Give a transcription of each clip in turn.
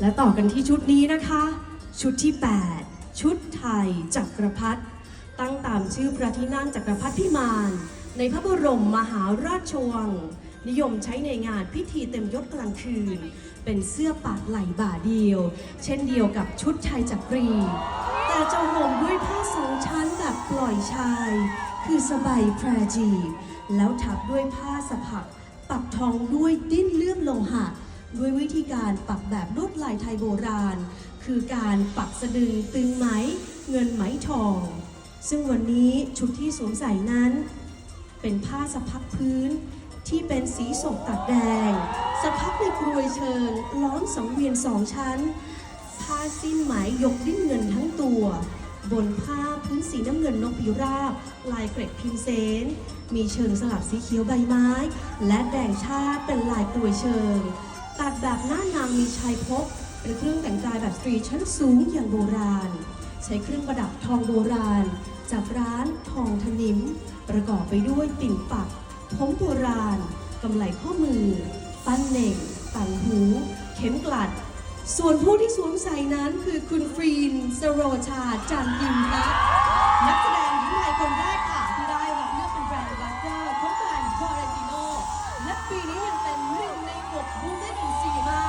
และต่อกันที่ชุดนี้นะคะ ชุดที่ 8 ชุดไทยจักรพรรดิตั้งตามชื่อพระที่นั่งจักรพรรดิพิมาน ในพระบรมมหาราชวัง นิยมใช้ในงานพิธีเต็มยศกลางคืน เป็นเสื้อปาดไหล่บ่าเดียว เช่นเดียวกับชุดชายจักรี แต่จะห่มด้วยผ้าสองชั้นแบบปล่อยชาย คือสบายแพรจีบแล้วทับด้วยผ้าสะพักปักทองด้วยดิ้นเลื่อมโลหะ ด้วยวิธีการปักแบบลวดลายไทยโบราณ คือการปักสะดึงตึงไหม เงินไหมทอง ซึ่งวันนี้ชุดที่สวมใส่นั้น เป็นผ้าสะพักพื้นที่เป็นสีสกตัดแดง สะพักในกรวยเชิงล้อมสังเวียนสองชั้น ผ้าสิ้นไหมยกดิ้นเงินทั้งตัว บนผ้าพื้นสีน้ำเงินนกพิราบ ลายเกร็ดพิมเซน มีเชิงสลับสีเขียวใบไม้ และแดงชาติเป็นลายกลวยเชิง ตัดแบบหน้านางมีชายพกเป็นเครื่องแต่งกายแบบสตรีชั้นสูงอย่างโบราณ ใช้เครื่องประดับทองโบราณ จากร้านทองธนิม ประกอบไปด้วยปิ่นปัก ผมโบราณกำไลข้อมือ ปั้นเหน่งต่างหู เข็มกลัด ส่วนผู้ที่สวมใส่นั้นคือคุณฟรีนสโรชาจันยิมรัตน์นักแสดงหญิงไทยคนแรกค่ะ บูเมนอินซีมา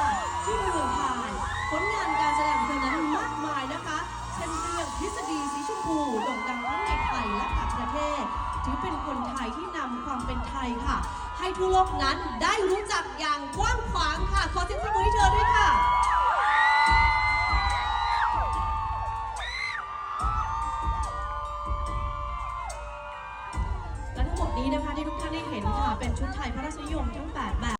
ที่เมืองพานผลงานการแสดงของเธอนั้นมากมายนะคะ เช่นเรื่องทฤษฎีสีชมพูโด่งดังทั้งในไทยและต่างประเทศ ถือเป็นคนไทยที่นำความเป็นไทยค่ะ ให้ทั่วโลกนั้นได้รู้จักอย่างกว้างขวางค่ะ ขอเสียงปรบมือให้เธอด้วยค่ะและทั้งหมดนี้นะคะที่ทุกท่านได้เห็นค่ะ เป็นชุดไทยพระราชนิยมทั้ง 8 แบบ